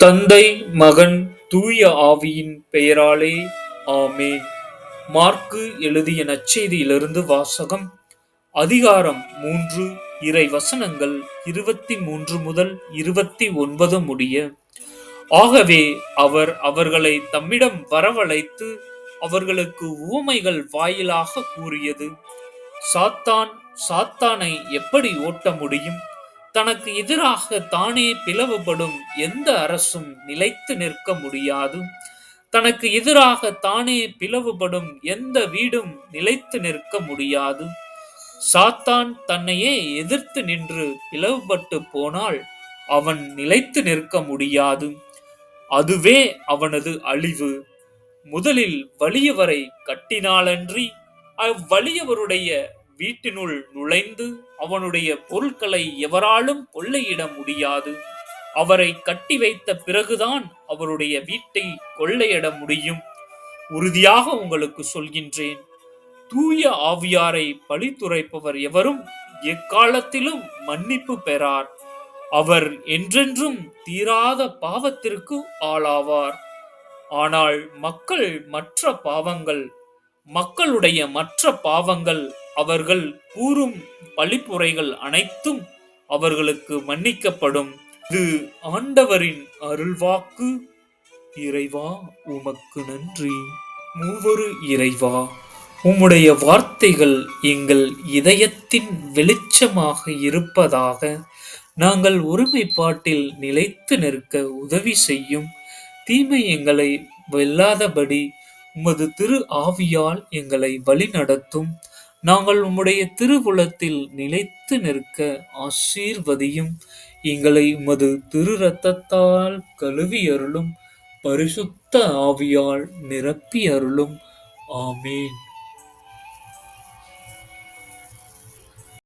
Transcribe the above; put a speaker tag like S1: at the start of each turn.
S1: தந்தை மகன் தூய ஆவியின் பெயராலே ஆமே மார்க்கு எழுதிய நற்செய்தியிலிருந்து வாசகம் அதிகாரம் மூன்று இறை வசனங்கள் இருபத்தி மூன்று முதல் இருபத்தி ஒன்பது முடிய. ஆகவே அவர் அவர்களை தம்மிடம் வரவழைத்து அவர்களுக்கு ஊமைகள் வாயிலாக கூறியது சாத்தான் சாத்தானை எப்படி ஓட்ட முடியும்? தனக்கு எதிராக தானே பிளவுபடும் எந்த அரசும் நிலைத்து நிற்க முடியாது. தனக்கு எதிராக தானே பிளவுபடும் எந்த வீடும் நிலைத்து நிற்க முடியாது. சாத்தான் தன்னையே எதிர்த்து நின்று பிளவுபட்டு போனால் அவன் நிலைத்து நிற்க முடியாது. அதுவே அவனது அழிவு. முதலில் வலியவரை கட்டினாலன்றி அவ்வலியவருடைய வீட்டினுள் நுழைந்து அவனுடைய பொருட்களை எவராலும் கொள்ளையிட முடியாது. அவரை கட்டி வைத்த பிறகுதான் அவருடைய வீட்டை கொள்ளையிட முடியும். உறுதியாக உங்களுக்கு சொல்கின்றேன். தூய ஆவியாரை பழித்துரைப்பவர் எவரும் எக்காலத்திலும் மன்னிப்பு பெறார். அவர் என்றென்றும் தீராத பாவத்திற்கு ஆளாவார். ஆனால் மக்கள் மற்ற பாவங்கள் மக்களுடைய மற்ற பாவங்கள் அவர்கள் கூறும் பழிப்புரைகள் அனைத்தும் அவர்களுக்கு மன்னிக்கப்படும். இது ஆண்டவரின் அருள்வாக்கு. இறைவா உமக்கு நன்றி. மூவரு இறைவா உம்முடைய வார்த்தைகள் எங்கள் இதயத்தின் வெளிச்சமாக இருப்பதாக நாங்கள் ஒருமைப்பாட்டில் நிலைத்து நிற்க உதவி செய்யும். தீமை எங்களை வெல்லாதபடி உமது திரு ஆவியால் எங்களை வழிநடத்தும். நாங்கள் உம்முடைய திருவுளத்தில் நிலைத்து நிற்க ஆசீர்வதியும். எங்களை உமது திரு ரத்தத்தால் கழுவி அருளும் பரிசுத்த ஆவியால் நிரப்பி அருளும் ஆமேன்.